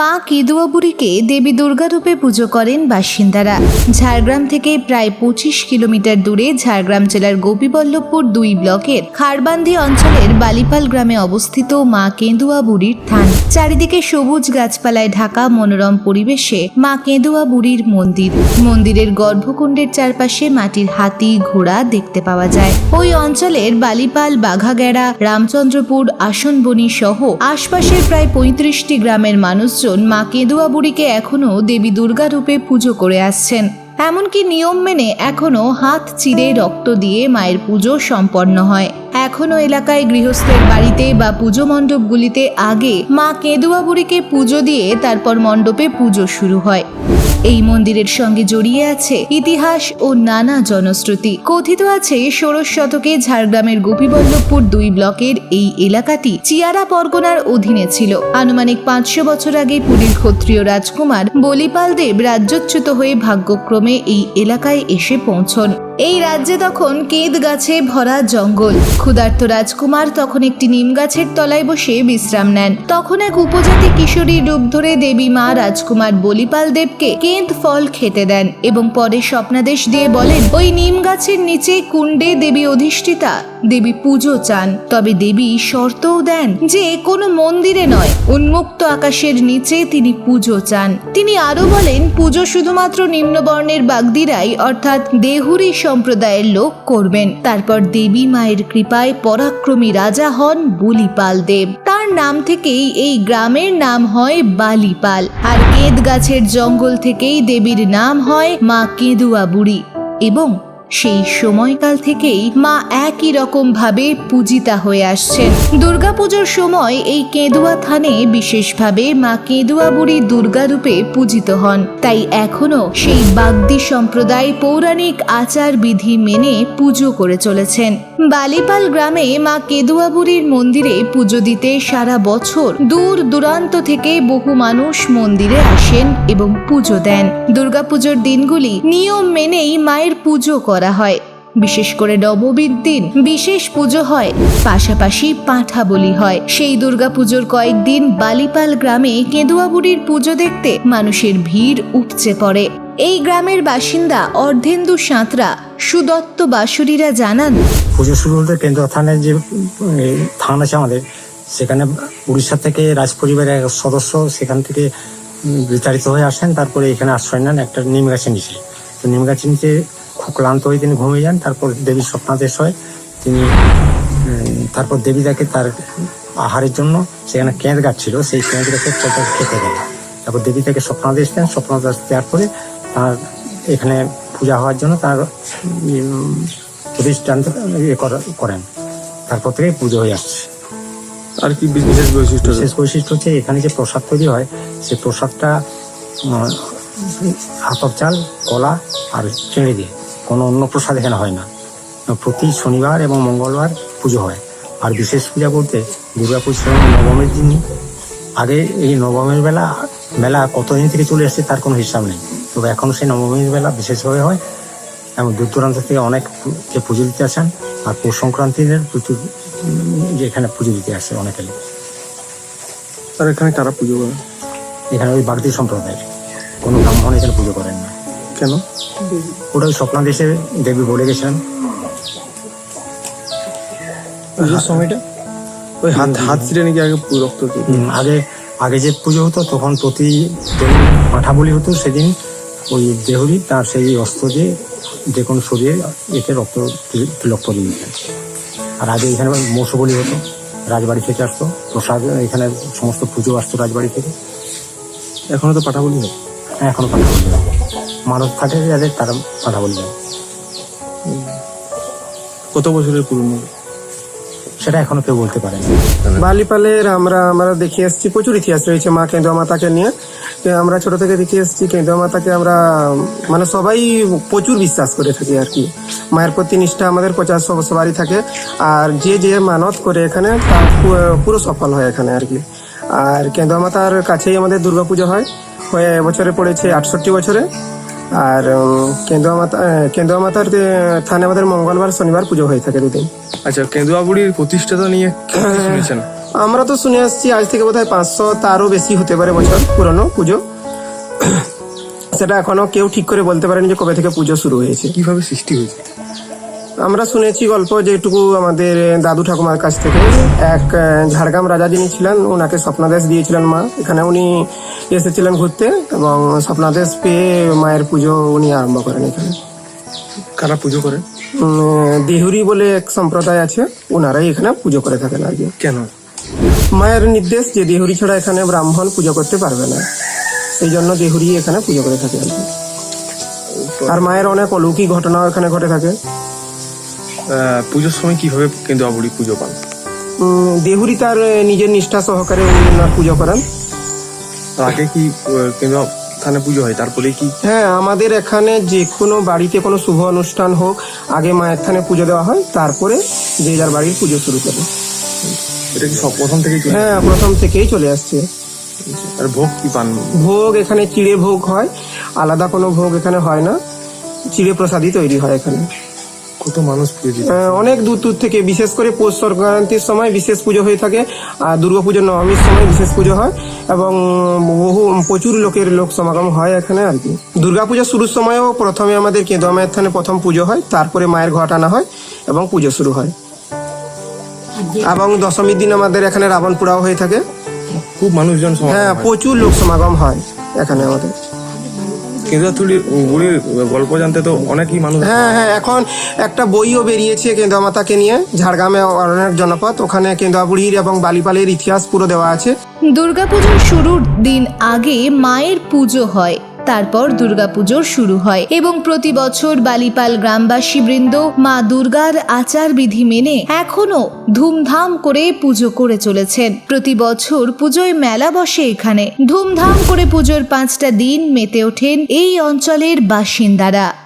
মা কেদুয়া বুড়িকে দেবী দুর্গা রূপে পুজো করেন বাসিন্দারা। ঝাড়গ্রাম থেকে প্রায় পঁচিশ কিলোমিটার দূরে ঝাড়গ্রাম জেলার গোপীবল্লভপুর দুই ব্লকের খারবান্ধি অঞ্চলের বালিপাল গ্রামে অবস্থিত মা কেন্দুয়া বুড়ির থান। চারিদিকে সবুজ গাছপালায় ঢাকা মনোরম পরিবেশে মা কেঁদুয়া বুড়ির মন্দির। মন্দিরের গর্ভকুণ্ডের চারপাশে মাটির হাতি, ঘোড়া দেখতে পাওয়া যায়। ওই অঞ্চলের বালিপাল, বাঘাগেড়া, রামচন্দ্রপুর, আসনবনি সহ আশপাশের প্রায় পঁয়ত্রিশটি গ্রামের মানুষজন মা কেঁদুয়া বুড়িকে এখনও দেবী দুর্গা রূপে পুজো করে আসছেন। এমনকি নিয়ম মেনে এখনও হাত চিরে রক্ত দিয়ে মায়ের পুজো সম্পন্ন হয়। এখনও এলাকায় গৃহস্থের বাড়িতে বা পুজো মণ্ডপগুলিতে আগে মা কেঁদুয়া বুড়িকে পুজো দিয়ে তারপর মণ্ডপে পুজো শুরু হয়। এই মন্দিরের সঙ্গে জড়িয়ে আছে ইতিহাস ও নানা জনশ্রুতি। কথিত আছে ষোড়শ শতকে ঝাড়গ্রামের গোপীবল্লভপুর দুই ব্লকের এই এলাকাটি চিয়ারা পরগনার অধীনে ছিল। আনুমানিক পাঁচশো বছর আগে পুরীর ক্ষত্রিয় রাজকুমার বলিপাল দেব রাজ্যচ্যুত হয়ে ভাগ্যক্রমে এই এলাকায় এসে পৌঁছন। এই রাজ্যে তখন কেদ গাছে ভরা জঙ্গল। ক্ষুধার্ত রাজকুমার তখন একটি নিম গাছের তলায় বসে বিশ্রাম নেন। তখন এক উপজাতি কিশোরীর রূপ ধরে দেবী মা রাজকুমার বলিপাল দেবকে কেঁদ ফল খেতে দেন এবং পরে স্বপ্নাদেশ দিয়ে বলেন, ওই নিম গাছের নিচে কুণ্ডে দেবী অধিষ্ঠিতা, দেবী পুজো চান, তবে দেবী শর্তও দেন যে কোনো মন্দিরে নয়, উন্মুক্ত আকাশের নিচে তিনি পুজো চান। তিনি আরও বলেন, পুজো শুধুমাত্র নিম্নবর্ণের বাগদিরাই, অর্থাৎ দেহুরি সম্প্রদায়ের লোক করবেন। তারপর দেবী মায়ের কৃপায় পরাক্রমী রাজা হন বলিপাল দেব। তার নাম থেকেই এই গ্রামের নাম হয় বালিপাল। আর কেদ গাছের জঙ্গল থেকেই দেবীর নাম হয় মা কেঁদুয়া বুড়ি এবং সেই সময়কাল থেকেই মা একই রকম ভাবে পূজিতা হয়ে আসছেন। দুর্গাপুজোর সময় এই কেঁদুয়া থানে বিশেষভাবে মা কেঁদুয়া বুড়ি দুর্গা রূপে পূজিত হন। তাই এখনও সেই বাগদি সম্প্রদায় পৌরাণিক আচার বিধি মেনে পুজো করে চলেছেন। বালিপাল গ্রামে মা কেদুয়া বুড়ির মন্দিরে পুজো দিতে সারা বছর দূর দূরান্ত থেকে বহু মানুষ মন্দিরে আসেন এবং পুজো দেন। দুর্গাপুজোর দিনগুলি নিয়ম মেনেই মায়ের পুজো করা হয়। বিশেষ করে নবমীর দিন বিশেষ পুজো হয়, পাশাপাশি পাঁঠা বলি হয়। সেই দুর্গাপুজোর কয়েকদিন বালিপাল গ্রামে কেঁদুয়া বুড়ির পুজো দেখতে মানুষের ভিড় উপচে পড়ে। এই গ্রামের বাসিন্দা অর্ধেন্দু সাঁতরা সুদত্ত বাসুরীরা জানান পুজো শুরু হতে কেন্দ্র থানার যে থান আছে আমাদের, সেখানে উড়িষ্যা থেকে রাজ পরিবারের এক সদস্য সেখান থেকে বিতাড়িত হয়ে আসেন, তারপরে এখানে আশ্রয় নেন একটা নিম গাছের নিচে। তো নিম গাছের নিচে খুব ক্লান্ত হয়ে তিনি ঘুমিয়ে যান, তারপর দেবীর স্বপ্নাদেশ হয়। তিনি তারপর দেবী তাকে তার আহারের জন্য সেখানে কেঁদ গাছ ছিল সেই কেঁদ গাছের চোখে খেতে দেন তারপর দেবী তাকে স্বপ্নাদেশ দেন, স্বপ্নাদেশ দেওয়ার পরে তার এখানে পূজা হওয়ার জন্য তার প্রতিষ্ঠান ইয়ে করা- করেন। তারপর থেকে পুজো হয়ে আসছে। আর কি বিশেষ বৈশিষ্ট্য? বিশেষ বৈশিষ্ট্য হচ্ছে এখানে যে প্রসাদ তৈরি হয় সেই প্রসাদটা আতপ চাল কলা আর চিংড়ি দিয়ে। কোনো অন্য প্রসাদ এখানে হয় না। প্রতি শনিবার এবং মঙ্গলবার পুজো হয়। আর বিশেষ পূজা বলতে দুর্গা পুজো নবমীর দিন। আগে এই নবমীর বেলা মেলা কতদিন থেকে চলে আসছে তার কোনো হিসাব নেই। তবে এখন সেই নবমীর বেলা বিশেষভাবে হয়। এবং দূর দূরান্ত থেকে অনেক যে পুজো দিতে আসেন আর পৌষ সংক্রান্তিদের প্রচুর যে এখানে পুজো দিতে আসে অনেকে। আর এখানে কারা পুজো করে? এখানে ওই বাগদি সম্প্রদায়ের। কোনো ব্রাহ্মণ এখানে পুজো করেন না। কেন? ওটা ওই স্বপ্নাদেশে দেবী বলে গেছেন। সময়টা? ওই হাত হাত ছিঁড়ে নাকি আগে রক্ত আগে আগে যে পুজো হতো তখন প্রতি পাঠা বলি হতো সেদিন ওই দেহরি তার সেই অস্ত্র দিয়ে যে কোনো শরীরে এতে রক্ত তিলক করে দিতেন আর আগে এখানে মৌসু বলি হতো রাজবাড়ি থেকে আসতো প্রসাদ এখানে সমস্ত পুজো আসতো রাজবাড়ি থেকে। এখনও তো পাঠা বলি হয় হ্যাঁ, এখনও পাঠা বলি। মানুষ থাকে যাদের তারা পাঠা বলি যায় কত বছরের পুরনো? সেটা এখনও কেউ বলতে পারে বালিপালের আমরা আমরা দেখে এসেছি প্রচুর ইতিহাস রয়েছে মা কেন্দ্র মাতাকে নিয়ে। আমরা ছোট থেকে দেখে এসেছি, কেন্দ্র মাতাকে আমরা মানে সবাই প্রচুর বিশ্বাস করে থাকি আর কি। মায়ের প্রতি নিষ্ঠা আমাদের পচাস সবারই থাকে। আর যে যে মানত করে এখানে তার পুরো সফল হয় এখানে আর কি। আর কেন্দ্র মাতার কাছেই আমাদের দুর্গাপুজো হয়। হয়ে বছরে পড়েছে আটষট্টি বছরে। আর কেন্দুয়া মাতা কেন্দুয়া মাতার থানে আমাদের মঙ্গলবার শনিবার পুজো হয়ে থাকে দুদিন। আচ্ছা কেন্দুয়া বুড়ির প্রতিষ্ঠাতা নিয়ে কি শুনেছেন? আমরা তো শুনে আসছি আজ থেকে বোধহয় পাঁচশো তারও বেশি হতে পারে বছর পুরনো পুজো। সেটা এখনও কেউ ঠিক করে বলতে পারেনি যে কবে থেকে পুজো শুরু হয়েছে। কীভাবে সৃষ্টি হয়েছে? আমরা শুনেছি গল্প যেটুকু আমাদের দাদু ঠাকুমার কাছ থেকে। এক ঝাড়গ্রাম রাজা যিনি ছিলেন ওনাকে স্বপ্নাদেশ দিয়েছিলেন মা। এখানে উনি এসেছিলেন ঘুরতে এবং স্বপ্নাদেশ পেয়ে মায়ের পুজো উনি আরম্ভ করেন এখানে। কারা পুজো করে? দেহুরি বলে এক সম্প্রদায় আছে ওনারাই এখানে পুজো করে থাকেন আর কি। কেন? মায়ের নির্দেশ যে দেহুরি ছাড়া এখানে ব্রাহ্মণ পুজো করতে পারবে না। সেই জন্য দেহুরি এখানে পুজো করে থাকে আর কি। আর মায়ের অনেক অলৌকিক ঘটনাও এখানে ঘটে থাকে। পুজোর সময় কীভাবে আবুড়ি পুজো পান? দেহুরি তার নিজের নিষ্ঠা সহকারে ওনার পুজো করেন। আগে কি আহ, কিন্তু পুজো হয়? তারপরে কি? হ্যাঁ আমাদের এখানে যে কোনো বাড়িতে কোনো শুভ অনুষ্ঠান হোক আগে মায়ের থানে পুজো দেওয়া হয় তারপরে যে যার বাড়ির পুজো শুরু করে। এটা কি সব প্রথম থেকেই হ্যাঁ প্রথম থেকেই চলে আসছে। আর ভোগ কি পান? ভোগ এখানে চিড়ে ভোগ হয় আলাদা কোনো ভোগ এখানে হয় না। চিড়ে প্রসাদই তৈরি হয় এখানে। কত মানুষ পুজো অনেক দূর দূর থেকে বিশেষ করে পৌষ সংক্রান্তির সময় বিশেষ পুজো হয়ে থাকে আর দুর্গাপুজোর নবমীর সময় বিশেষ পুজো হয় এবং বহু প্রচুর লোকের লোক সমাগম হয় এখানে আর কি। দুর্গাপূজা শুরুর সময়ও প্রথমে আমাদের কেঁদুয়া মায়ের থানে প্রথম পুজো হয় তারপরে মায়ের ঘট আনা হয় এবং পুজো শুরু হয়। এবং দশমীর দিন আমাদের এখানে রাবণ পোড়াও হয়ে থাকে। খুব মানুষজন হ্যাঁ। প্রচুর লোক সমাগম হয় এখানে আমাদের। কেঁদুয়াতুলির বুড়ির গল্প জানতে তো অনেকই মানুষ হ্যাঁ হ্যাঁ এখন একটা বইও বেরিয়েছে কেন্দ্র মাতাকে নিয়ে ঝাড়গ্রামে অনেক জনপথ। ওখানে কেন্দ্র বুড়ির এবং বালিপালের ইতিহাস পুরো দেওয়া আছে। দুর্গাপুজোর শুরুর দিন আগে মায়ের পুজো হয়। তারপর দুর্গাপুজোর শুরু হয় এবং প্রতি বছর বালিপাল গ্রামবাসী বৃন্দ মা দুর্গার আচার বিধি মেনে এখনও ধুমধাম করে পুজো করে চলেছেন। প্রতি বছর পুজোয় মেলা বসে এখানে। ধুমধাম করে পুজোর পাঁচটা দিন মেতে ওঠেন এই অঞ্চলের বাসিন্দারা।